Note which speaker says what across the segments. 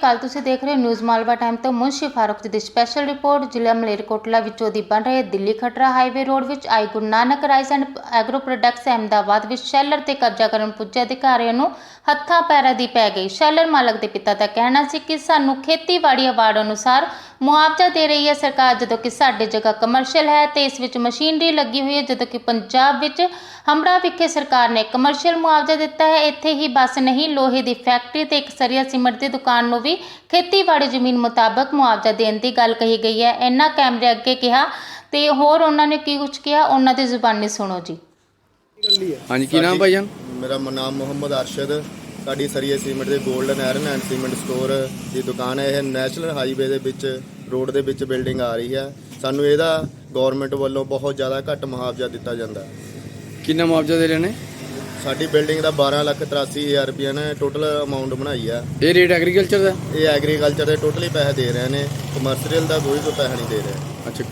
Speaker 1: ਅਕਾਲ ਤੁਸੀਂ ਦੇਖ ਰਹੇ ਹੋ ਨਿਊਜ਼ ਮਾਲਵਾ ਟਾਈਮ ਤੋਂ ਮੁਨਸ਼ੀ ਫਾਰੂਕ ਜੀ ਦੀ ਸਪੈਸ਼ਲ ਰਿਪੋਰਟ ਜ਼ਿਲ੍ਹਾ ਮਲੇਰਕੋਟਲਾ ਵਿੱਚੋਂ ਦੀ ਬਣ ਰਹੇ ਦਿੱਲੀ ਖਟਰਾ ਹਾਈਵੇ ਰੋਡ ਵਿੱਚ ਆਈ Guru Nanak rice and agro products Ahmedabad ਵਿੱਚ ਸ਼ੈਲਰ ਤੇ ਕਬਜ਼ਾ ਕਰਨ ਪੁੱਜੇ ਅਧਿਕਾਰੀਆਂ ਨੂੰ ਹੱਥਾਂ ਪੈਰਾਂ ਦੀ ਪੈ ਗਈ। ਸ਼ੈਲਰ ਮਾਲਕ ਦੇ ਪਿਤਾ ਦਾ ਕਹਿਣਾ ਸੀ ਕਿ ਸਾਨੂੰ ਖੇਤੀਬਾੜੀ ਅਵਾਰਡ ਅਨੁਸਾਰ ਮੁਆਵਜ਼ਾ ਦੇ ਰਹੀ ਹੈ ਸਰਕਾਰ, ਜਦੋਂ ਕਿ ਸਾਡੇ ਜਗ੍ਹਾ ਕਮਰਸ਼ੀਅਲ ਹੈ ਤੇ ਇਸ ਵਿੱਚ ਮਸ਼ੀਨਰੀ ਲੱਗੀ ਹੋਈ ਹੈ, ਜਦੋਂ ਕਿ ਪੰਜਾਬ ਵਿੱਚ ਹਮੜਾ ਵਿਖੇ ਸਰਕਾਰ ਨੇ ਕਮਰਸ਼ੀਅਲ ਮੁਆਵਜ਼ਾ ਦਿੱਤਾ ਹੈ। ਇੱਥੇ ਹੀ ਬਸ ਨਹੀਂ ਲੋਹੇ ਦੀ ਫੈਕਟਰੀ ਤੇ ਇੱਕ ਸਰੀਆ ਸੀਮਟ ਦੀ ਦੁਕਾਨ ਨੂੰ ਵੀ ਖੇਤੀਬਾੜੀ ਜ਼ਮੀਨ ਮੁਤਾਬਕ ਮੁਆਵਜ਼ਾ ਦੇਣ ਦੀ ਗੱਲ ਕਹੀ ਗਈ ਹੈ। ਇਹਨਾਂ ਕੈਮਰੇ ਅੱਗੇ ਕਿਹਾ ਤੇ ਹੋਰ ਉਹਨਾਂ ਨੇ ਕੀ ਕੁਝ ਕਿਹਾ ਉਹਨਾਂ ਦੀ ਜ਼ੁਬਾਨੀ ਸੁਣੋ ਜੀ।
Speaker 2: ਹਾਂਜੀ ਕੀ ਨਾਮ ਭਾਈਜਾਨ
Speaker 3: ਮੇਰਾ ਮ- ਨਾਮ ਮੁਹੰਮਦ ਅਰਸ਼ਦ। ਸਾਡੀ ਸਰੀਏ ਸੀਮੈਂਟ ਦੇ golden iron and cement store ਦੀ ਦੁਕਾਨ ਹੈ। ਇਹ ਨੈਸ਼ਨਲ ਹਾਈਵੇ ਦੇ ਵਿੱਚ ਰੋਡ ਦੇ ਵਿੱਚ ਬਿਲਡਿੰਗ ਆ ਰਹੀ ਹੈ। ਸਾਨੂੰ ਇਹਦਾ ਗਵਰਨਮੈਂਟ ਵੱਲੋਂ ਬਹੁਤ ਜ਼ਿਆਦਾ ਘੱਟ ਮੁਆਵਜ਼ਾ ਦਿੱਤਾ ਜਾਂਦਾ ਹੈ।
Speaker 2: ਕਿੰਨਾ ਮੁਆਵਜ਼ਾ ਦੇ ਰਹੇ ਨੇ?
Speaker 3: ਸਾਡੀ ਬਿਲਡਿੰਗ ਦਾ 12 ਲੱਖ 83 ਹਜ਼ਾਰ ਰੁਪਏ ਨੇ ਟੋਟਲ ਅਮਾਉਂਟ ਬਣਾਈ ਆ।
Speaker 2: ਇਹ ਰੇਟ ਐਗਰੀਕਲਚਰ ਦਾ?
Speaker 3: ਇਹ ਐਗਰੀਕਲਚਰ ਦੇ ਟੋਟਲੀ ਪੈਸੇ ਦੇ ਰਹੇ ਨੇ ਕਮਰਸ਼ੀਅਲ ਦਾ ਕੋਈ ਕੋਈ ਪੈਸਾ ਨਹੀਂ ਦੇ ਰਹੇ।
Speaker 2: ਅੱਛਾ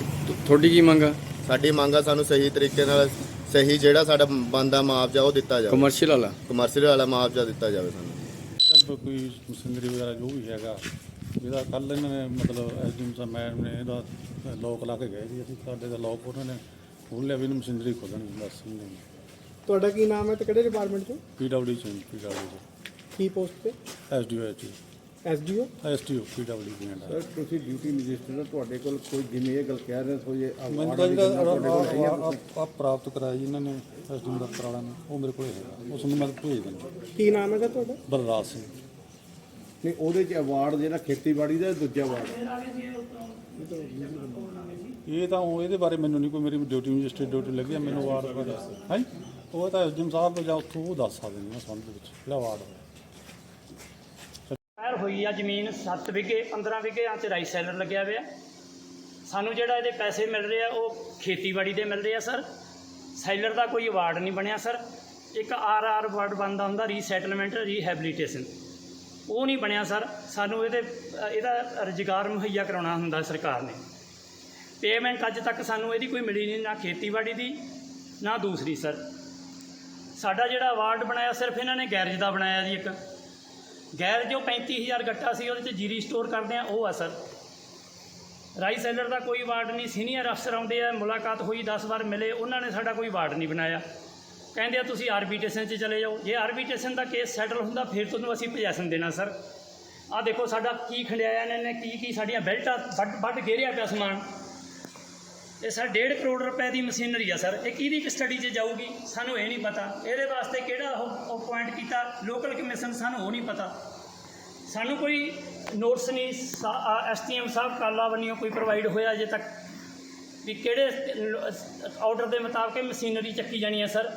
Speaker 2: ਤੁਹਾਡੀ ਕੀ ਮੰਗ ਆ?
Speaker 3: ਸਾਡੀ ਮੰਗ ਆ ਸਾਨੂੰ ਸਹੀ ਤਰੀਕੇ ਨਾਲ ਸਹੀ ਜਿਹੜਾ ਸਾਡਾ ਬੰਦਾ ਮੁਆਵਜ਼ਾ ਉਹ ਦਿੱਤਾ ਜਾਵੇ।
Speaker 2: ਕਮਰਸ਼ੀਅਲ ਵਾਲਾ?
Speaker 3: ਕਮਰਸ਼ੀਅਲ ਵਾਲਾ ਮੁਆਵਜ਼ਾ ਦਿੱਤਾ ਜਾਵੇ ਸਾਨੂੰ।
Speaker 4: ਸਭ ਕੋਈ ਮਸ਼ੀਨਰੀ ਵਗੈਰਾ ਜੋ ਵੀ ਹੈਗਾ ਜਿਹਦਾ ਕੱਲ ਇਹਨਾਂ ਨੇ ਮਤਲਬ ਐਸਡੀਐਮ ਸਾਹਿਬ ਮੈਡਮ ਨੇ ਇਹਦਾ ਲੋਕ ਲਾ ਕੇ ਗਏ ਸੀ ਅਸੀਂ ਸਾਡੇ ਦਾ ਲੋਕ ਉਹਨਾਂ ਨੇ ਖੋਲ੍ਹ ਲਿਆ ਵੀ ਇਹਨੂੰ ਮਸ਼ੀਨਰੀ ਖੋਲਣੀ ਬਸ
Speaker 5: ਤੁਹਾਡਾ ਕੀ ਨਾਮ ਹੈ ਤੇ ਕਿਹੜੇ ਡਿਪਾਰਟਮੈਂਟ ਚੋਂ?
Speaker 4: ਪੀਡਬਲਯੂ ਚ ਪੀਡਬਲਯੂ
Speaker 5: ਕੀ ਪੋਸਟ ਤੇ?
Speaker 4: ਚ SDO H
Speaker 5: SDO
Speaker 4: STO PW ਦੀ ਹੈ।
Speaker 6: ਸਰ ਤੁਸੀਂ ਡਿਊਟੀ ਮੈਜਿਸਟਰੇਟ ਤੁਹਾਡੇ ਕੋਲ ਕੋਈ ਜਿਵੇਂ ਇਹ ਗੱਲ ਕਹਿ ਰਹੇ ਸੋ ਇਹ
Speaker 4: ਮੈਨੂੰ ਤਾਂ ਜਿਹੜਾ ਆ ਪ੍ਰਾਪਤ ਕਰਾਇਆ ਜੀ ਇਹਨਾਂ ਨੇ ਐਸਡੀਐਮ ਦਫ਼ਤਰ ਵਾਲਿਆਂ ਨੇ ਉਹ ਮੇਰੇ ਕੋਲ ਹੈਗਾ। ਉਸ ਨੂੰ ਮੈਂ ਭੇਜ ਦਿੰਦਾ।
Speaker 5: ਕੀ ਨਾਮ ਹੈਗਾ ਤੁਹਾਡਾ?
Speaker 4: ਬਲਰਾਜ ਸਿੰਘ।
Speaker 6: ਨਹੀਂ ਉਹਦੇ ਚ ਅਵਾਰਡ ਜਿਹੜਾ ਖੇਤੀਬਾੜੀ ਦਾ ਦੂਜਾ ਅਵਾਰਡ
Speaker 4: ਇਹ ਤਾਂ ਉਹ ਇਹਦੇ ਬਾਰੇ ਮੈਨੂੰ ਨਹੀਂ ਕੋਈ ਮੇਰੀ ਡਿਊਟੀ ਮੈਜਿਸਟਰੇਟ ਡਿਊਟੀ ਲੱਗੀ ਆ, ਮੈਨੂੰ ਅਵਾਰਡ ਬਾਰੇ ਹੈ? ਉਹ ਤਾਂ ਐਸਡੀਐਮ ਸਾਹਿਬ ਤੋਂ ਜਾਂ ਉੱਥੋਂ ਉਹ ਦੱਸ ਸਕਦੇ ਨੇ ਸੰਬੰਧ ਵਿੱਚ ਜਿਹੜਾ ਅਵਾਰਡ ਹੋਇਆ
Speaker 7: ਐਰ ਹੋਈ ਆ ਜ਼ਮੀਨ 7 ਵਿਗੇ 15 ਵਿਗੇ ਆ ਚ ਰਾਈਸ ਸੈਲਰ ਲੱਗਿਆ ਹੋਇਆ। ਸਾਨੂੰ ਜਿਹੜਾ ਇਹਦੇ ਪੈਸੇ ਮਿਲ ਰਹੇ ਆ, ਉਹ ਖੇਤੀਬਾੜੀ ਦੇ ਮਿਲ ਰਹੇ ਆ, ਸਰ। ਸੈਲਰ ਦਾ ਕੋਈ ਅਵਾਰਡ ਨਹੀਂ ਬਣਿਆ, ਸਰ। ਇੱਕ ਆਰ ਆਰ ਅਵਾਰਡ ਬਣਦਾ ਹੁੰਦਾ ਰੀਸੈਟਲਮੈਂਟ ਰੀਹੈਬਿਲਿਟੇਸ਼ਨ ਉਹ ਨਹੀਂ ਬਣਿਆ, ਸਰ। ਸਾਨੂੰ ਇਹਦੇ ਇਹਦਾ ਰੁਜ਼ਗਾਰ ਮੁਹੱਈਆ ਕਰਾਉਣਾ ਹੁੰਦਾ ਸਰਕਾਰ ਨੇ। ਪੇਮੈਂਟ ਅੱਜ ਤੱਕ ਸਾਨੂੰ ਇਹਦੀ ਕੋਈ ਮਿਲੀ ਨਹੀਂ, ਨਾ ਖੇਤੀਬਾੜੀ ਦੀ, ਨਾ ਦੂਸਰੀ, ਸਰ। ਸਾਡਾ ਜਿਹੜਾ ਅਵਾਰਡ ਬਣਾਇਆ, ਸਿਰਫ ਇਹਨਾਂ ਨੇ ਗੈਰਜ ਦਾ ਬਣਾਇਆ ਜੀ ਇੱਕ। ਗੈਰਜ ਜੋ 35000 ਗੱਟਾ ਸੀ, ਉਹਦੇ ਚ ਜੀਰੀ ਸਟੋਰ ਕਰਦੇ ਆ, ਉਹ ਆ, ਸਰ। ਰਾਈਸ ਸੈਲਰ ਦਾ ਕੋਈ ਵਾਰਡ ਨਹੀਂ, ਸੀਨੀਅਰ ਅਫਸਰ ਆਉਂਦੇ ਆ, ਮੁਲਾਕਾਤ ਹੋਈ 10 ਵਾਰ ਮਿਲੇ, ਉਹਨਾਂ ਨੇ ਸਾਡਾ ਕੋਈ ਵਾਰਡ ਨਹੀਂ ਬਣਾਇਆ। ਕਹਿੰਦੇ ਆ, ਤੁਸੀਂ ਆਰਬੀਟੇਸ਼ਨ 'ਚ ਚਲੇ ਜਾਓ। ਜੇ ਆਰਬੀਟੇਸ਼ਨ ਦਾ ਕੇਸ ਸੈਟਲ ਹੁੰਦਾ, ਫਿਰ ਤੁਹਾਨੂੰ ਅਸੀਂ ਪੋਜੈਸ਼ਨ ਦੇਣਾ, ਸਰ। ਆਹ ਦੇਖੋ ਸਾਡਾ ਕੀ ਖੰਡਿਆਇਆ ਇਹਨਾਂ ਨੇ ਕੀ ਕੀ ਸਾਡੀਆਂ ਬੈਲਟਾਂ ਵੱਡ ਵੱਡ ਗੇਰਿਆ ਪਿਆ ਸਮਾਨ। ਇਹ ਸਰ 1.5 ਕਰੋੜ ਰੁਪਏ ਦੀ ਮਸ਼ੀਨਰੀ ਆ ਸਰ। ਇਹ ਕਿਹਦੀ ਸਟੱਡੀ 'ਚ ਜਾਊਗੀ? ਸਾਨੂੰ ਇਹ ਨਹੀਂ ਪਤਾ। ਇਹਦੇ ਵਾਸਤੇ ਕਿਹੜਾ ਉਹ ਉਹ ਪੁਆਇੰਟ ਕੀਤਾ? ਲੋਕਲ ਕਮਿਸ਼ਨ ਸਾਨੂੰ ਉਹ ਨਹੀਂ ਪਤਾ। ਸਾਨੂੰ ਕੋਈ ਨੋਟਸ ਨਹੀਂ ਐਸਟੀਐਮ ਸਾਹਿਬ ਕਾਲਾ ਵੱਲੋਂ ਕੋਈ ਪ੍ਰੋਵਾਈਡ ਹੋਇਆ ਅਜੇ ਤੱਕ? ਵੀ ਕਿਹੜੇ ਆਰਡਰ ਦੇ ਮੁਤਾਬਕ ਮਸ਼ੀਨਰੀ ਚੱਕੀ ਜਾਣੀ ਹੈ ਸਰ?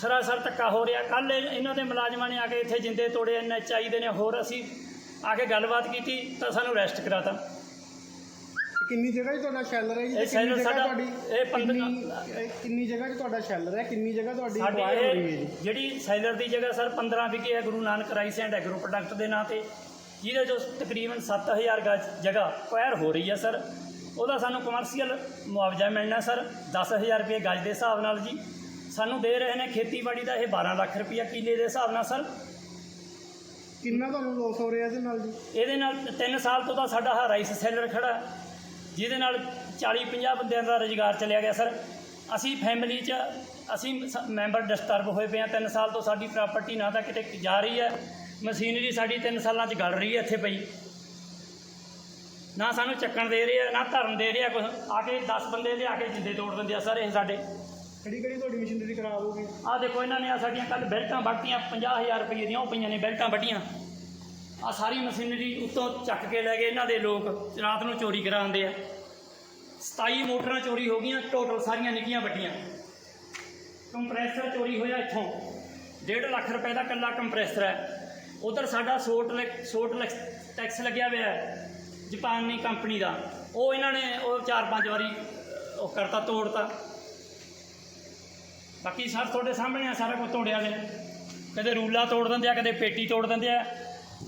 Speaker 7: ਸਰਾਸਰ ਧੱਕਾ ਹੋ ਰਿਹਾ। ਕੱਲ ਇਹਨਾਂ ਦੇ ਮੁਲਾਜ਼ਮਾਂ ਨੇ ਆ ਕੇ ਇੱਥੇ ਜਿੰਦੇ ਤੋੜੇ ਐਨਐਚਆਈ ਦੇ ਨੇ, ਹੋਰ ਅਸੀਂ ਆ ਕੇ ਗੱਲਬਾਤ ਕੀਤੀ ਤਾਂ ਸਾਨੂੰ ਅਰੈਸਟ ਕਰਾਤਾ।
Speaker 5: ਕਿੰਨੀ ਜਗ੍ਹਾ 'ਚ ਤੁਹਾਡਾ ਸ਼ੈਲਰ ਹੈ ਜੀ? ਤੇ
Speaker 7: ਇਹ
Speaker 5: ਕਿੰਨੀ
Speaker 7: ਸ਼ੈਲਰ
Speaker 5: ਜਗ੍ਹਾ
Speaker 7: ਸਾਡਾ-
Speaker 5: ਤੁਹਾਡੀ
Speaker 7: ਇਹ ਪੰਦਰਾਂ-
Speaker 5: ਕਿੰਨੀ- ਇਹ ਕਿੰਨੀ ਜਗ੍ਹਾ 'ਚ ਤੁਹਾਡਾ ਸ਼ੈਲਰ ਹੈ? ਕਿੰਨੀ ਜਗ੍ਹਾ ਤੁਹਾਡੀ
Speaker 7: ਸਾਡੀ
Speaker 5: ਹੋ ਰਹੀ ਹੈ
Speaker 7: ਇਹ
Speaker 5: ਜੀ?
Speaker 7: ਜਿਹੜੀ ਸੈਲਰ ਦੀ ਜਗ੍ਹਾ ਸਰ 15 ਵਿਗੇ ਹੈ Guru Nanak rice and agro product ਦੇ ਨਾਂ ਤੇ। ਜਿਹਦੇ ਜੋ ਤਕਰੀਬਨ 7000 ਗਜ ਜਗ੍ਹਾ ਅਕਵਾਇਰ ਹੋ ਰਹੀ ਹੈ ਸਰ। ਉਹਦਾ ਸਾਨੂੰ ਕਮਰਸ਼ੀਅਲ ਮੁਆਵਜ਼ਾ ਮਿਲਣਾ ਸਰ 10000 ਰੁਪਏ ਗਜ ਦੇ ਹਿਸਾਬ ਨਾਲ ਜੀ। ਸਾਨੂੰ ਦੇ ਰਹੇ ਨੇ ਖੇਤੀਬਾੜੀ ਦਾ ਇਹ 12 ਲੱਖ ਰੁਪਇਆ ਕਿੱਲੇ ਦੇ ਹਿਸਾਬ ਨਾਲ ਸਰ।
Speaker 5: ਕਿੰਨਾ ਤੁਹਾਨੂੰ ਲੋਸ ਹੋ ਰਿਹਾ ਇਹਦੇ ਨਾਲ ਜੀ?
Speaker 7: ਇਹਦੇ ਨਾਲ 3 ਸਾਲ ਤੋਂ ਤਾਂ ਸਾਡਾ ਆਹ ਰਾਈਸ ਸੈਲਰ ਖੜਾ। ਹੈ, ਜਿਹਦੇ ਨਾਲ 40 50 ਬੰਦਿਆਂ ਦਾ ਰੁਜ਼ਗਾਰ ਚਲਿਆ ਗਿਆ ਸਰ। ਅਸੀਂ ਫੈਮਿਲੀ 'ਚ ਅਸੀਂ ਮੈਂਬਰ ਡਿਸਟਰਬ ਹੋਏ ਪਏ ਆ 3 ਸਾਲ ਤੋਂ ਸਾਡੀ ਪ੍ਰਾਪਰਟੀ ਨਾ ਤਾਂ ਕਿਤੇ ਜਾ ਰਹੀ ਹੈ। ਮਸ਼ੀਨਰੀ ਸਾਡੀ 3 ਸਾਲਾਂ 'ਚ ਗਲ ਰਹੀ ਹੈ ਇੱਥੇ ਪਈ। ਨਾ ਸਾਨੂੰ ਚੱਕਣ ਦੇ ਰਹੇ ਆ ਨਾ ਧਰਨ ਦੇ ਰਹੇ ਆ ਆ ਕੇ 10 ਬੰਦੇ ਲਿਆ ਕੇ ਜਿੰਦੇ ਤੋੜ ਦਿੰਦੇ ਆ ਸਰ ਇਹ ਸਾਡੇ।
Speaker 5: ਕਿਹੜੀ ਕਿਹੜੀ ਤੁਹਾਡੀ ਮਸ਼ੀਨਰੀ ਖਰਾਬ ਹੋ ਗਈ?
Speaker 7: ਆਹ ਦੇਖੋ ਇਹਨਾਂ ਨੇ ਆ ਸਾਡੀਆਂ ਕੱਲ ਬੈਲਟਾਂ ਵੱਟੀਆਂ 50000 ਰੁਪਏ ਦੀਆਂ ਉਹ ਪਈਆਂ ਨੇ ਬੈਲਟਾਂ ਵੱਟੀਆਂ ਆ ਸਾਰੀ ਮਸ਼ੀਨਰੀ ਉੱਤੋਂ ਚੱਕ ਕੇ ਲੈ ਗਏ ਇਹਨਾਂ ਦੇ ਲੋਕ, ਰਾਤ ਨੂੰ ਚੋਰੀ ਕਰਾਉਂਦੇ ਆ। 27 ਮੋਟਰਾਂ ਚੋਰੀ ਹੋ ਗਈਆਂ ਟੋਟਲ ਸਾਰੀਆਂ ਨਿੱਕੀਆਂ ਵੱਡੀਆਂ। ਕੰਪਰੈਸਰ ਚੋਰੀ ਹੋਇਆ ਇੱਥੋਂ। 1.5 ਲੱਖ ਰੁਪਏ ਦਾ ਕੱਲਾ ਕੰਪਰੈਸਰ ਹੈ। ਉਧਰ ਸਾਡਾ ਸੋਟ ਲੈਕ- ਸੋਟ ਲੈਕ- ਟੈਕਸ ਲੱਗਿਆ ਹੋਇਆ ਹੈ, ਜਾਪਾਨੀ ਕੰਪਨੀ ਦਾ। ਉਹ ਇਹਨਾਂ ਨੇ ਉਹ ਚਾਰ ਪੰਜ ਵਾਰੀ, ਉਹ ਕਰਤਾ, ਤੋੜਤਾ। ਬਾਕੀ ਸਰ ਤੁਹਾਡੇ ਸਾਹਮਣੇ ਆ, ਸਾਰਾ ਕੁਝ ਤੋੜਿਆ ਵੇ ਕਦੇ ਰੂਲਾ ਤੋੜ ਦਿੰਦੇ ਆ, ਕਦੇ ਪੇਟੀ ਤੋੜ ਦਿੰਦੇ ਆ।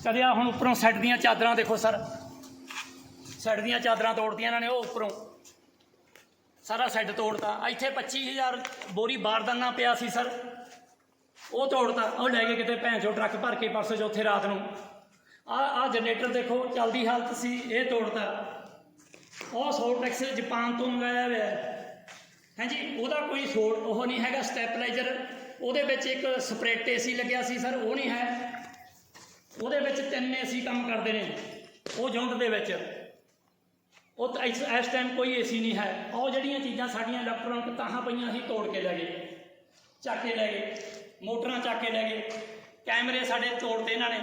Speaker 7: ਕਦੇ ਆ ਹੁਣ ਉੱਪਰੋਂ ਸੈੱਟ ਦੀਆਂ ਚਾਦਰਾਂ ਦੇਖੋ ਸਰ। ਸੈੱਟ ਦੀਆਂ ਚਾਦਰਾਂ ਤੋੜਤੀਆਂ ਇਹਨਾਂ ਨੇ, ਉਹ ਉੱਪਰੋਂ। ਸਾਰਾ ਸੈੱਟ ਤੋੜਤਾ। ਇੱਥੇ 25000 ਬੋਰੀ ਬਾਰਦਾਨਾ ਪਿਆ ਸੀ ਸਰ। ਉਹ ਤੋੜਤਾ। ਉਹ ਲੈ ਕੇ ਕਿਤੇ ਭੈਣ ਚੋ ਟਰੱਕ ਭਰ ਕੇ ਪਰਸੋਂ ਉੱਥੇ ਰਾਤ ਨੂੰ। ਆ ਆ ਜਨਰੇਟਰ ਦੇਖੋ, ਚਲਦੀ ਹਾਲਤ ਸੀ, ਇਹ ਤੋੜਤਾ। ਉਹ ਸੋਲਟੈਕਸ ਜਾਪਾਨ ਤੋਂ ਮੰਗਾਇਆ ਹੋਇਆ ਹੈ। ਹਾਂਜੀ, ਉਹਦਾ ਕੋਈ ਸੋਲ ਉਹ ਨਹੀਂ ਹੈਗਾ, ਸਟੈਪਲਾਈਜ਼ਰ। ਉਹਦੇ ਵਿੱਚ ਇੱਕ ਸਪਰੇਟ ਏਸੀ ਲੱਗਿਆ ਸੀ ਸਰ, ਉਹ ਨਹੀਂ ਹੈ। ਉਹਦੇ ਵਿੱਚ ਤਿੰਨ ਏਸੀ ਕੰਮ ਕਰਦੇ ਨੇ। ਉਹ ਜੁੰਡ ਦੇ ਵਿੱਚ। ਉਹ ਇਸ ਇਸ ਟਾਈਮ ਕੋਈ ਏਸੀ ਨਹੀਂ ਹੈ। ਉਹ ਜਿਹੜੀਆਂ ਚੀਜ਼ਾਂ ਸਾਡੀਆਂ ਇਲੈਕਟ੍ਰੋਨਿਕ ਤਾਹਾਂ ਪਈਆਂ ਸੀ, ਤੋੜ ਕੇ ਲੈ ਗਏ। ਚੱਕ ਕੇ ਲੈ ਗਏ। ਮੋਟਰਾਂ ਚੱਕ ਕੇ ਲੈ ਗਏ। ਕੈਮਰੇ ਸਾਡੇ ਤੋੜਦੇ ਇਹਨਾਂ ਨੇ।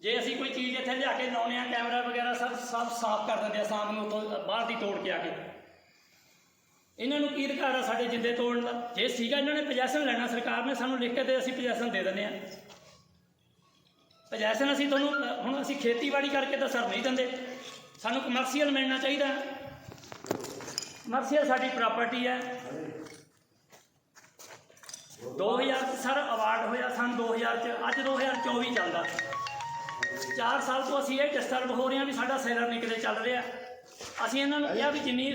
Speaker 7: ਜੇ ਅਸੀਂ ਕੋਈ ਚੀਜ਼ ਇੱਥੇ ਲਿਆ ਕੇ ਲਾਉਨੇ ਆ ਕੈਮਰਾ ਵਗੈਰਾ ਸਭ ਸਭ ਸਾਫ਼ ਕਰ ਦਿੰਦੇ ਆ, ਸ਼ਾਮ ਨੂੰ ਉੱਥੋਂ ਬਾਹਰ ਦੀ ਤੋੜ ਕੇ ਆ ਕੇ। ਇਹਨਾਂ ਨੂੰ ਕੀ ਅਧਿਕਾਰ ਆ ਸਾਡੇ ਜਿੰਦੇ ਤੋੜਨ ਦਾ? ਜੇ ਸੀਗਾ ਇਹਨਾਂ ਨੇ ਪੋਜੈਸ਼ਨ ਲੈਣਾ, ਸਰਕਾਰ ਨੇ ਸਾਨੂੰ ਲਿਖ ਕੇ ਦੇ ਅਸੀਂ ਪੋਜੈਸ਼ਨ ਦੇ ਦਿੰਦੇ ਆ ਪੋਜੈਸ਼ਨ ਅਸੀਂ ਤੁਹਾਨੂੰ ਹੁਣ ਅਸੀਂ ਖੇਤੀਬਾੜੀ ਕਰਕੇ ਤਾਂ ਸਰ ਨਹੀਂ ਦਿੰਦੇ। ਸਾਨੂੰ ਕਮਰਸ਼ੀਅਲ ਮਿਲਣਾ ਚਾਹੀਦਾ। ਕਮਰਸ਼ੀਅਲ ਸਾਡੀ ਪ੍ਰਾਪਰਟੀ ਹੈ। 2000 ਚ ਸਰ ਅਵਾਰਡ ਹੋਇਆ ਸਨ 2000 ਚ। ਅੱਜ 2024 ਚੱਲਦਾ। 4 ਸਾਲ ਤੋਂ ਅਸੀਂ ਇਹ ਡਿਸਟਰਬ ਹੋ ਰਹੇ ਹਾਂ ਵੀ ਸਾਡਾ ਸੈਲਰ ਨਹੀਂ ਕਿਤੇ ਚੱਲ ਰਿਹਾ। ਅਸੀਂ ਇਹਨਾਂ ਨੂੰ ਕਿਹਾ ਵੀ ਜਿੰਨੀ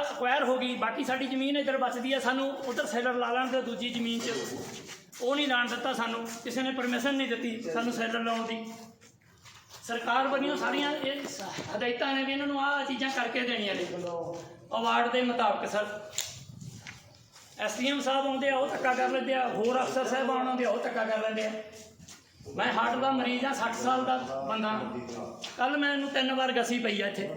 Speaker 7: ਅਕਵਾਇਰ ਹੋ ਗਈ, ਬਾਕੀ ਸਾਡੀ ਜ਼ਮੀਨ ਇੱਧਰ ਬਚਦੀ ਹੈ। ਸਾਨੂੰ ਉਧਰ ਸੈਲਰ ਲਾ ਲੈਣ ਤੇ ਦੂਜੀ ਜ਼ਮੀਨ 'ਚ। ਉਹ ਨਹੀਂ ਲਾਣ ਦਿੱਤਾ ਸਾਨੂੰ, ਕਿਸੇ ਨੇ ਪਰਮਿਸ਼ਨ ਨਹੀਂ ਦਿੱਤੀ ਸਾਨੂੰ ਸੈਲਰ ਲਾਉਣ ਦੀ। ਸਰਕਾਰ ਵੱਲੋਂ ਸਾਰੀਆਂ ਇਹ ਸ- ਹਦਾਇਤਾਂ ਨੇ ਵੀ ਇਹਨਾਂ ਨੂੰ ਆਹ ਚੀਜ਼ਾਂ ਕਰਕੇ ਦੇਣੀਆਂ ਨੇ। ਅਵਾਰਡ ਦੇ ਮੁਤਾਬਕ ਸਰ ਐਸਡੀਐਮ ਸਾਹਿਬ ਆਉਂਦੇ ਆ, ਉਹ ਧੱਕਾ ਕਰ ਲੈਂਦੇ ਆ। ਹੋਰ ਅਫਸਰ ਸਾਹਿਬ ਆਉਂਦੇ ਆ, ਉਹ ਧੱਕਾ ਕਰ ਲੈਂਦੇ ਆ। ਮੈਂ ਹਾਰਟ ਦਾ ਮਰੀਜ਼ ਆ 60 ਸਾਲ ਦਾ ਬੰਦਾ। ਕੱਲ ਮੈਨੂੰ ਤਿੰਨ ਵਾਰ ਗਸੀ ਪਈ ਆ ਇੱਥੇ।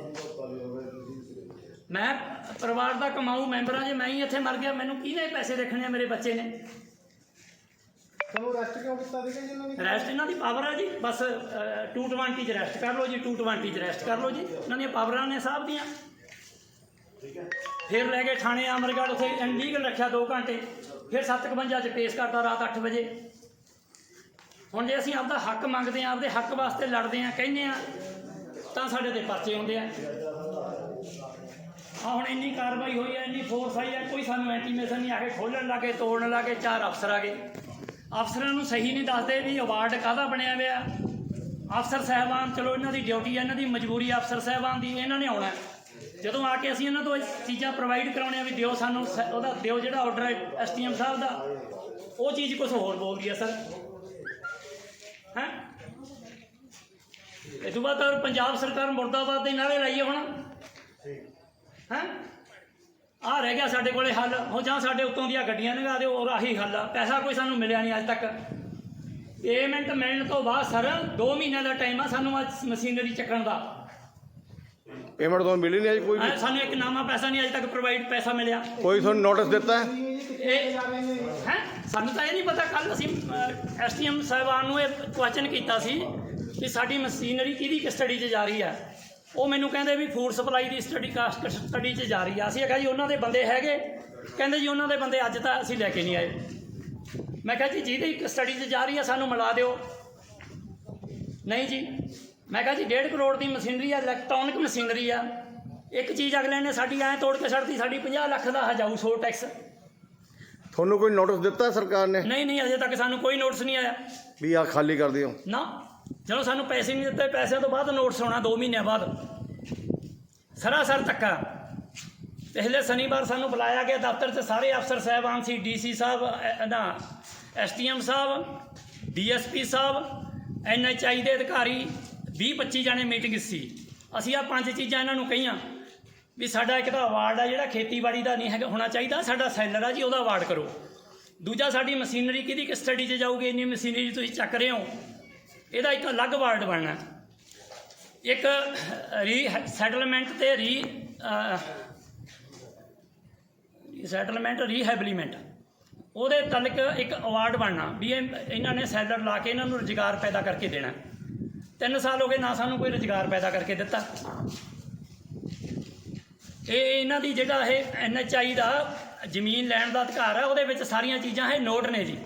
Speaker 7: ਮੈਂ ਪਰਿਵਾਰ ਦਾ ਕਮਾਊ ਮੈਂਬਰ ਆ, ਜੇ ਮੈਂ ਹੀ ਇੱਥੇ ਮਰ ਗਿਆ, ਮੈਨੂੰ ਕਿਹਨੇ ਪੈਸੇ ਦੇਖਣੇ ਆ ਮੇਰੇ ਬੱਚੇ ਨੇ?
Speaker 5: ਤੁਹਾਨੂੰ ਰੈਸਟ ਕਿਉਂ ਕੀਤਾ ਸੀਗਾ ਜੀ ਇਹਨਾਂ ਨੇ?
Speaker 7: ਰੈਸਟ ਇਹਨਾਂ ਦੀ ਪਾਵਰ ਆ ਜੀ। ਬਸ ਅ, 220 ਚ ਰੈਸਟ ਕਰ ਲਓ ਜੀ 220 ਚ ਰੈਸਟ ਕਰ ਲਓ ਜੀ। ਇਹਨਾਂ ਦੀਆਂ ਪਾਵਰਾਂ ਨੇ ਸਾਹਿਬ ਦੀਆਂ। ਫਿਰ ਲੈ ਕੇ ਥਾਣੇ ਅਮਰਗੜ੍ਹ ਉੱਥੇ ਇਨਲੀਗਲ ਰੱਖਿਆ 2 ਘੰਟੇ। ਫਿਰ 751 ਚ ਪੇਸ਼ ਕਰਤਾ ਰਾਤ 8 ਵਜੇ। ਹੁਣ ਜੇ ਅਸੀਂ ਆਪਦਾ ਹੱਕ ਮੰਗਦੇ ਆਂ ਆਪਦੇ ਹੱਕ ਵਾਸਤੇ ਲੜਦੇ ਆਂ ਕਹਿੰਦੇ ਆਂ ਤਾਂ ਸਾਡੇ ਤੇ ਪਰਚੇ ਹੁੰਦੇ ਆ। ਆ ਹੁਣ ਇੰਨੀ ਕਾਰਵਾਈ ਹੋਈ ਹੈ ਇੰਨੀ ਫੋਰਸ ਆਈ ਹੈ ਕੋਈ ਸਾਨੂੰ ਐਂਟੀਮੇਸ਼ਨ ਨਹੀਂ ਆ ਕੇ ਖੋਲਣ ਲੱਗੇ ਤੋੜਨ ਲੱਗੇ ਚਾਰ ਅਫਸਰ ਆ ਗਏ। ਅਫਸਰਾਂ ਨੂੰ ਸਹੀ ਨਹੀਂ ਦੱਸਦੇ ਵੀ ਅਵਾਰਡ ਕਾਹਦਾ ਬਣਿਆ ਹੋਇਆ। ਅਫਸਰ ਸਾਹਿਬਾਨ ਚਲੋ ਇਹਨਾਂ ਦੀ ਡਿਊਟੀ ਹੈ ਇਹਨਾਂ ਦੀ ਮਜਬੂਰੀ ਅਫਸਰ ਸਾਹਿਬਾਨ ਦੀ ਇਹਨਾਂ ਨੇ ਆਉਣਾ। ਜਦੋਂ ਆ ਕੇ ਅਸੀਂ ਇਹਨਾਂ ਤੋਂ ਇਹ ਚੀਜ਼ਾਂ ਪ੍ਰੋਵਾਈਡ ਕਰਾਉਣੇ ਆ ਵੀ ਦਿਓ ਸਾਨੂੰ ਉਹਦਾ ਦਿਓ ਜਿਹੜਾ ਆਰਡਰ ਹੈ ਐਸਟੀਐਮ ਸਾਹਿਬ ਦਾ ਉਹ ਚੀਜ਼ ਕੁਝ ਹੋਰ ਬੋਲਦੀ ਹੈ ਸਰ। ਹੈ? ਇਹ ਤੋਂ ਬਾਅਦ ਪੰਜਾਬ ਸਰਕਾਰ ਮੁਰਦਾਬਾਦ ਦੇ ਨਾਰੇ ਲਾਈਏ ਹੁਣ। ਹੈ? ਆ ਰਹਿ ਗਿਆ ਸਾਡੇ ਕੋਲੇ ਹੱਲ ਹੋ ਜਾਂ ਸਾਡੇ ਉੱਤੋਂ ਦੀਆਂ ਗੱਡੀਆਂ ਲੰਘਾ ਦਿਓ ਔਰ ਆਹੀ ਹੱਲ ਆ। ਪੈਸਾ ਕੋਈ ਸਾਨੂੰ ਮਿਲਿਆ ਨਹੀਂ ਅੱਜ ਤੱਕ। ਪੇਮੈਂਟ ਮਿਲਣ ਤੋਂ ਬਾਅਦ ਸਰ 2 ਮਹੀਨਿਆਂ ਦਾ ਟਾਈਮ ਆ ਸਾਨੂੰ ਅੱਜ ਮਸ਼ੀਨਰੀ ਚੱਕਣ ਦਾ।
Speaker 6: ਪੇਮੈਂਟ ਤੁਹਾਨੂੰ ਮਿਲੀ ਨਹੀਂ ਅਜੇ ਕੋਈ
Speaker 7: ਹੈਂ, ਸਾਨੂੰ ਇੱਕ ਨਾਮਾ ਪੈਸਾ ਨਹੀਂ ਅੱਜ ਤੱਕ ਪ੍ਰੋਵਾਈਡ ਪੈਸਾ ਮਿਲਿਆ।
Speaker 6: ਕੋਈ ਤੁਹਾਨੂੰ ਨੋਟਿਸ ਦਿੱਤਾ ਹੈ?
Speaker 7: ਇਹ ਹੈ? ਸਾਨੂੰ ਤਾਂ ਇਹ ਨਹੀਂ ਪਤਾ ਕੱਲ ਅਸੀਂ ਐਸਟੀਐਮ ਸਾਹਿਬਾਨ ਨੂੰ ਇਹ ਕੁਐਸਚਨ ਕੀਤਾ ਸੀ ਕਿ ਸਾਡੀ ਮਸ਼ੀਨਰੀ ਕਿਹਦੀ ਕਸਟਡੀ 'ਚ ਜਾ ਰਹੀ ਹੈ। ਉਹ ਮੈਨੂੰ ਕਹਿੰਦੇ ਵੀ ਫੂਡ ਸਪਲਾਈ ਦੀ ਸਟੱਡੀ ਕਾਸਟ ਸਟੱਡੀ 'ਚ ਜਾ ਰਹੀ ਆ। ਅਸੀਂ ਕਿਹਾ ਜੀ ਉਹਨਾਂ ਦੇ ਬੰਦੇ ਹੈਗੇ। ਕਹਿੰਦੇ ਜੀ ਉਹਨਾਂ ਦੇ ਬੰਦੇ ਅੱਜ ਤਾਂ ਅਸੀਂ ਲੈ ਕੇ ਨਹੀਂ ਆਏ। ਮੈਂ ਕਿਹਾ ਜੀ ਜਿਹਦੀ ਕਸਟਡੀ 'ਚ ਜਾ ਰਹੀ ਆ ਸਾਨੂੰ ਮਿਲਾ ਦਿਓ। ਨਹੀਂ ਜੀ ਮੈਂ ਕਿਹਾ ਜੀ 1.5 ਕਰੋੜ ਦੀ ਮਸ਼ੀਨਰੀ ਆ ਇਲੈਕਟ੍ਰੋਨਿਕ ਮਸ਼ੀਨਰੀ ਆ। ਇੱਕ ਚੀਜ਼ ਅਗਲੇ ਨੇ ਸਾਡੀ ਐਂ ਤੋੜ ਕੇ ਛੱਡਤੀ ਸਾਡੀ 50 ਲੱਖ ਦਾ ਹਜਾਊ ਸੋ ਟੈਕਸ
Speaker 6: ਤੁਹਾਨੂੰ ਕੋਈ ਨੋਟਿਸ ਦਿੱਤਾ ਸਰਕਾਰ ਨੇ?
Speaker 7: ਨਹੀਂ ਨਹੀਂ ਅਜੇ ਤੱਕ ਸਾਨੂੰ ਕੋਈ ਨੋਟਿਸ ਨਹੀਂ ਆਇਆ।
Speaker 6: ਵੀ ਆ ਖਾਲੀ ਕਰ ਦਿਓ।
Speaker 7: ਨਾ। ਜਦੋਂ ਸਾਨੂੰ ਪੈਸੇ ਨਹੀਂ ਦਿੱਤੇ ਪੈਸਿਆਂ ਤੋਂ ਬਾਅਦ ਨੋਟਿਸ ਆਉਣਾ 2 ਮਹੀਨਿਆਂ ਬਾਅਦ। ਸਰਾਸਰ ਧੱਕਾ। ਪਹਿਲੇ ਸ਼ਨੀਵਾਰ ਸਾਨੂੰ ਬੁਲਾਇਆ ਗਿਆ ਦਫ਼ਤਰ 'ਚ ਸਾਰੇ ਅਫਸਰ ਸਾਹਿਬਾਨ ਸੀ ਡੀਸੀ ਸਾਹਿਬ ਅ, ਨਾ ਐਸਟੀਐਮ ਸਾਹਿਬ ਡੀਐਸਪੀ ਸਾਹਿਬ ਐਨਐਚਆਈ ਦੇ ਅਧਿਕਾਰੀ 20 25 ਜਾਣੇ ਮੀਟਿੰਗ ਸੀ। ਅਸੀਂ ਆ ਪੰਜ ਚੀਜ਼ਾਂ ਇਹਨਾਂ ਨੂੰ ਕਹੀਆਂ ਵੀ ਸਾਡਾ ਇੱਕ ਤਾਂ ਅਵਾਰਡ ਆ ਜਿਹੜਾ ਖੇਤੀਬਾੜੀ ਦਾ ਨਹੀਂ ਹੈਗਾ ਹੋਣਾ ਚਾਹੀਦਾ ਸਾਡਾ ਸੈਲਰ ਆ ਜੀ ਉਹਦਾ ਅਵਾਰਡ ਕਰੋ। ਦੂਜਾ ਸਾਡੀ ਮਸ਼ੀਨਰੀ ਕਿਹਦੀ ਕਸਟਡੀ 'ਚ ਜਾਊਗੀ ਇੰਨੀ ਮਸ਼ੀਨਰੀ ਤੁਸੀਂ ਚੱਕ ਰਹੇ ਹੋ। ਇਹਦਾ ਇੱਕ ਅਲੱਗ ਵਾਰਡ ਬਣਨਾ। ਇੱਕ ਰੀ ਸੈਟਲਮੈਂਟ ਤੇ ਰੀ ਸੈਟਲਮੈਂਟ ਰੀਹੈਬਲੀਮੈਂਟ ਉਹਦੇ ਤਲਕ ਇੱਕ ਅਵਾਰਡ ਬਣਨਾ ਵੀ ਇਹਨਾਂ ਨੇ ਸੈਲਰ ਲਾ ਕੇ ਇਹਨਾਂ ਨੂੰ ਰੁਜ਼ਗਾਰ ਪੈਦਾ ਕਰਕੇ ਦੇਣਾ। ਤਿੰਨ ਸਾਲ ਹੋ ਗਏ ਨਾ ਸਾਨੂੰ ਕੋਈ ਰੁਜ਼ਗਾਰ ਪੈਦਾ ਕਰਕੇ ਦਿੱਤਾ। ਇਹ ਇਹਨਾਂ ਦੀ ਜਿਹੜਾ ਇਹ ਐਨਐਚਆਈ ਦਾ ਜ਼ਮੀਨ ਲੈਣ ਦਾ ਅਧਿਕਾਰ ਹੈ ਉਹਦੇ ਵਿੱਚ ਸਾਰੀਆਂ ਚੀਜ਼ਾਂ ਇਹ ਨੋਟ ਨੇ ਜੀ।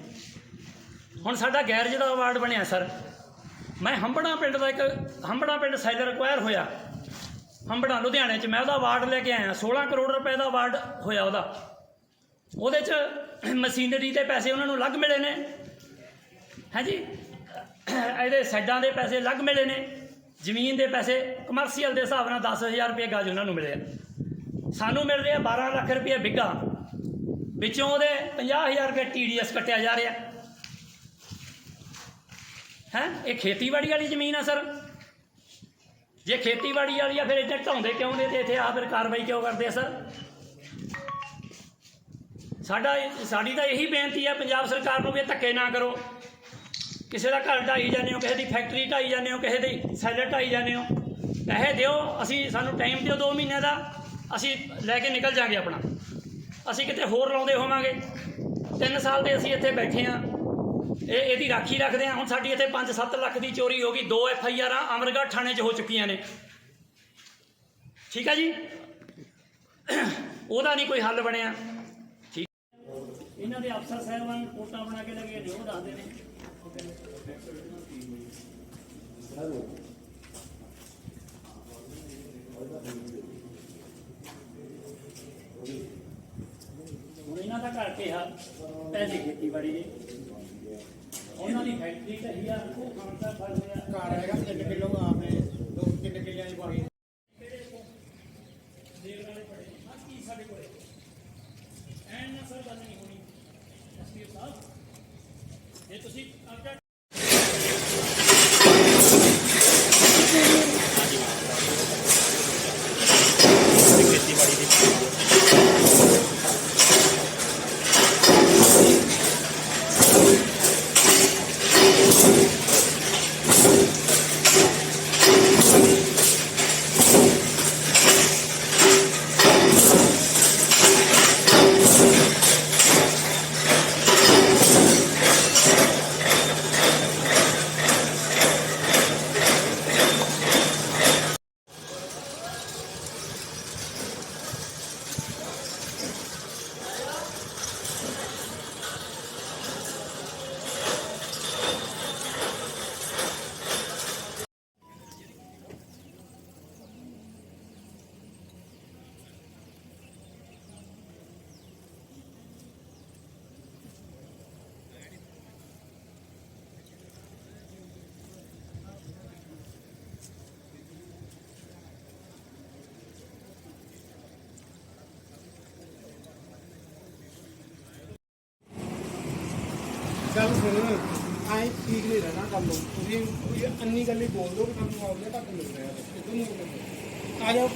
Speaker 7: ਹੁਣ ਸਾਡਾ ਗੈਰ ਜਿਹੜਾ ਅਵਾਰਡ ਬਣਿਆ, ਸਰ। ਮੈਂ ਹੰਬੜਾ ਪਿੰਡ ਦਾ ਇੱਕ, ਹੰਬੜਾ ਪਿੰਡ ਸੈਲਰ ਅਕਵਾਇਰ ਹੋਇਆ। ਹੰਬੜਾ, ਲੁਧਿਆਣੇ 'ਚ। ਮੈਂ ਉਹਦਾ ਵਾਰਡ ਲੈ ਕੇ ਆਇਆ। 16 ਕਰੋੜ ਰੁਪਏ ਦਾ ਵਾਰਡ ਹੋਇਆ ਉਹਦਾ। ਉਹਦੇ 'ਚ ਮਸ਼ੀਨਰੀ ਦੇ ਪੈਸੇ ਉਹਨਾਂ ਨੂੰ ਅਲੱਗ ਮਿਲੇ ਨੇ। ਹਾਂਜੀ? ਇਹਦੇ ਸਾਈਡਾਂ ਦੇ ਪੈਸੇ ਅਲੱਗ ਮਿਲੇ ਨੇ। ਜ਼ਮੀਨ ਦੇ ਪੈਸੇ ਕਮਰਸ਼ੀਅਲ ਦੇ ਹਿਸਾਬ ਨਾਲ 10000 ਰੁਪਏ ਗਜ ਉਹਨਾਂ ਨੂੰ ਮਿਲੇ ਸਾਨੂੰ ਮਿਲ ਰਿਹਾ 12 ਲੱਖ ਰੁਪਏ ਬਿੱਗਾ। ਵਿੱਚੋਂ ਉਹਦੇ 50000 ਰੁਪਏ ਟੀਡੀਐਸ ਕੱਟਿਆ ਜਾ ਰਿਹਾ। ਹੈ? ਇਹ ਖੇਤੀਬਾੜੀ ਵਾਲੀ ਜ਼ਮੀਨ ਆ ਸਰ। ਜੇ ਖੇਤੀਬਾੜੀ ਵਾਲੀ ਆ, ਫਿਰ ਇੱਥੇ ਢਾਉਂਦੇ ਕਿਉਂ ਨੇ ਤੇ ਇੱਥੇ ਆ ਫਿਰ ਕਾਰਵਾਈ ਕਿਉਂ ਕਰਦੇ ਆ ਸਰ? ਸਾਡਾ ਸਾਡੀ ਤਾਂ ਇਹੀ ਬੇਨਤੀ ਆ, ਪੰਜਾਬ ਸਰਕਾਰ ਨੂੰ ਵੀ ਧੱਕੇ ਨਾ ਕਰੋ। ਕਿਸੇ ਦਾ ਘਰ ਢਾਈ ਜਾਂਦੇ ਹੋ, ਕਿਸੇ ਦੀ ਫੈਕਟਰੀ ਢਾਈ ਜਾਂਦੇ ਹੋ, ਕਿਸੇ ਦੀ ਸੈਲਰ ਢਾਈ ਜਾਂਦੇ ਹੋ। ਪੈਸੇ ਦਿਓ, ਅਸੀਂ ਸਾਨੂੰ ਟਾਈਮ ਦਿਓ 2 ਮਹੀਨਿਆਂ ਦਾ, ਅਸੀਂ ਲੈ ਕੇ ਨਿਕਲ ਜਾਾਂਗੇ ਆਪਣਾ। ਅਸੀਂ ਕਿਤੇ ਹੋਰ ਲਾਉਂਦੇ ਹੋਵਾਂਗੇ। 3 ਸਾਲ ਦੇ ਅਸੀਂ ਇੱਥੇ ਬੈਠੇ ਆ ਇਹ ਇਹਦੀ ਰਾਖੀ ਰੱਖਦੇ ਆ ਹੁਣ ਸਾਡੀ ਇੱਥੇ 5-7 ਲੱਖ ਦੀ ਚੋਰੀ ਹੋ ਗਈ। ਦੋ ਐਫ ਆਈ ਆਰਾਂ ਅਮਰਗੜ੍ਹ ਥਾਣੇ 'ਚ ਹੋ ਚੁੱਕੀਆਂ ਨੇ। ਠੀਕ ਆ ਜੀ? ਉਹਦਾ ਨਹੀਂ ਕੋਈ ਹੱਲ ਬਣਿਆ। ਠੀਕ। ਇਹਨਾਂ ਦੇ ਅਫਸਰ ਸਾਹਿਬਾਨ ਕੋਟਾ ਬਣਾ ਕੇ ਲਗੇ ਨੇ, ਉਹ ਦੱਸਦੇ ਨੇ। ਹੁਣ ਇਹਨਾਂ ਦਾ ਘਰ ਕਿਹਾ, ਪੈਸੇ ਖੇਤੀਬਾੜੀ ਦੇ। ਉਹਨਾਂ ਦੀ ਫੈਕਟਰੀ ਢਹੀ ਆ ਉਹ ਖਾਂਦਾ ਫੜ ਲਿਆ।
Speaker 6: ਘਰ ਹੈਗਾ 3 ਕਿਲੋ ਆਪੇ 2 3 ਕਿੱਲਿਆਂ ਦੀ ਪਾਣੀ
Speaker 7: ਦੇਰ ਵਾਲੇ ਪੜੇ ਆ ਕੀ ਸਾਡੇ ਕੋਲੇ ਐਨ ਨਾ ਸਰ ਗੱਲ ਨਹੀਂ ਹੋਣੀ ਐਸਪੀ ਸਾਹਿਬ ਜੇ ਤੁਸੀਂ ਆਪਣਾ
Speaker 5: ਗੱਲ ਸੁਣ ਆਈ ਠੀਕ ਨਹੀਂ ਰਹਿਣਾ ਕੰਮ। ਤੁਸੀਂ ਕੋਈ ਅੰਨੀ ਗੱਲ ਹੀ ਬੋਲ ਦੋ ਕਿ ਤੁਹਾਨੂੰ ਆਉਂਦੇ ਤੱਕ ਮਿਲ ਰਿਹਾ ਇਦੋਂ ਨੂੰ ਆ ਜਾਓ।